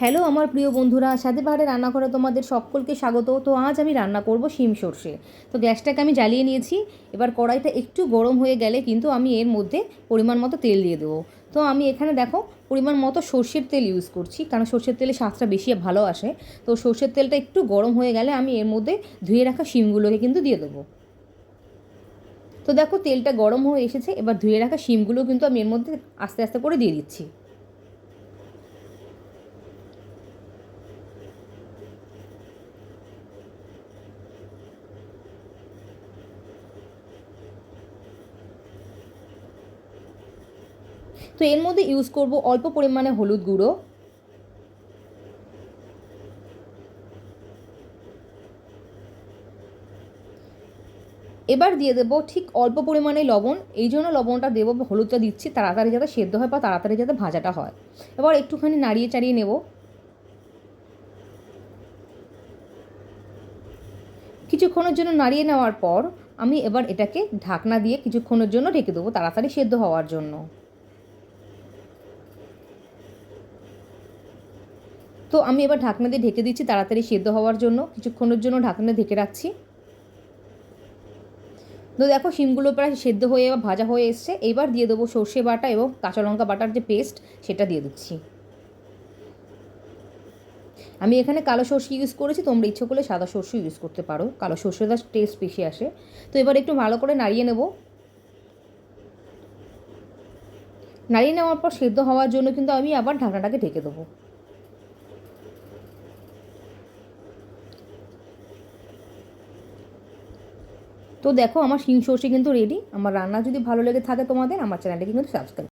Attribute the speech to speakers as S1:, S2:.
S1: Hello আমার প্রিয় বন্ধুরা সাথে পাহাড়ে রান্না করে তোমাদের সকলকে স্বাগত। তো আজ আমি রান্না করব শিম সর্ষে। তো গ্যাসটাকে আমি জ্বালিয়ে নিয়েছি। এবার কড়াইটা একটু গরম হয়ে গেলে কিন্তু আমি এর মধ্যে পরিমাণ মতো তেল দিয়ে দেবো। তো আমি এখানে দেখো, পরিমাণ মতো সর্ষের তেল ইউজ করছি, কারণ সর্ষের তেলে স্বাদটা বেশি ভালো আসে। তো সর্ষের তেলটা একটু গরম হয়ে গেলে আমি এর মধ্যে ধুয়ে রাখা শিমগুলোকে কিন্তু দিয়ে দেবো। তো দেখো, তেলটা গরম হয়ে এসেছে। এবার ধুয়ে রাখা শিমগুলো কিন্তু আমি এর মধ্যে আস্তে আস্তে করে দিয়ে দিচ্ছি। তো এর মধ্যে ইউজ করব অল্প পরিমাণে হলুদ গুঁড়ো। এবার দিয়ে দেবো ঠিক অল্প পরিমাণে লবণ। এই জন্য লবণটা দেবো, হলুদটা দিচ্ছি, তাড়াতাড়ি যাতে সেদ্ধ হয় বা তাড়াতাড়ি যাতে ভাজাটা হয়। এবার একটুখানি নাড়িয়ে চাড়িয়ে নেব। কিছুক্ষণের জন্য নাড়িয়ে নেওয়ার পর আমি এবার এটাকে ঢাকনা দিয়ে কিছুক্ষণের জন্য ঢেকে দেবো তাড়াতাড়ি সেদ্ধ হওয়ার জন্য। তো আমি এবার ঢাকনা দিয়ে ঢেকে দিচ্ছি তাড়াতাড়ি সেদ্ধ হওয়ার জন্য। কিছুক্ষণের জন্য ঢাকনা ঢেকে রাখছি। তো দেখো, শিমগুলো প্রায় সেদ্ধ হয়ে এবার ভাজা হয়ে এসছে। এবার দিয়ে দেবো সর্ষে বাটা এবং কাঁচা লঙ্কা বাটার যে পেস্ট, সেটা দিয়ে দিচ্ছি। আমি এখানে কালো সর্ষে ইউজ করেছি, তোমরা ইচ্ছে করলে সাদা সর্ষে ইউজ করতে পারো। কালো সর্ষেটা টেস্ট বেশি আসে। তো এবার একটু ভালো করে নাড়িয়ে নেব। নাড়িয়ে নেওয়ার পর সেদ্ধ হওয়ার জন্য কিন্তু আমি আবার ঢাকনাটাকে ঢেকে দেবো। তো দেখো, আমার শিং সর্ষে কিন্তু রেডি আমার রান্না যদি ভালো লেগে থাকে তোমাদের, আমার চ্যানেলটি কিন্তু সাবস্ক্রাইব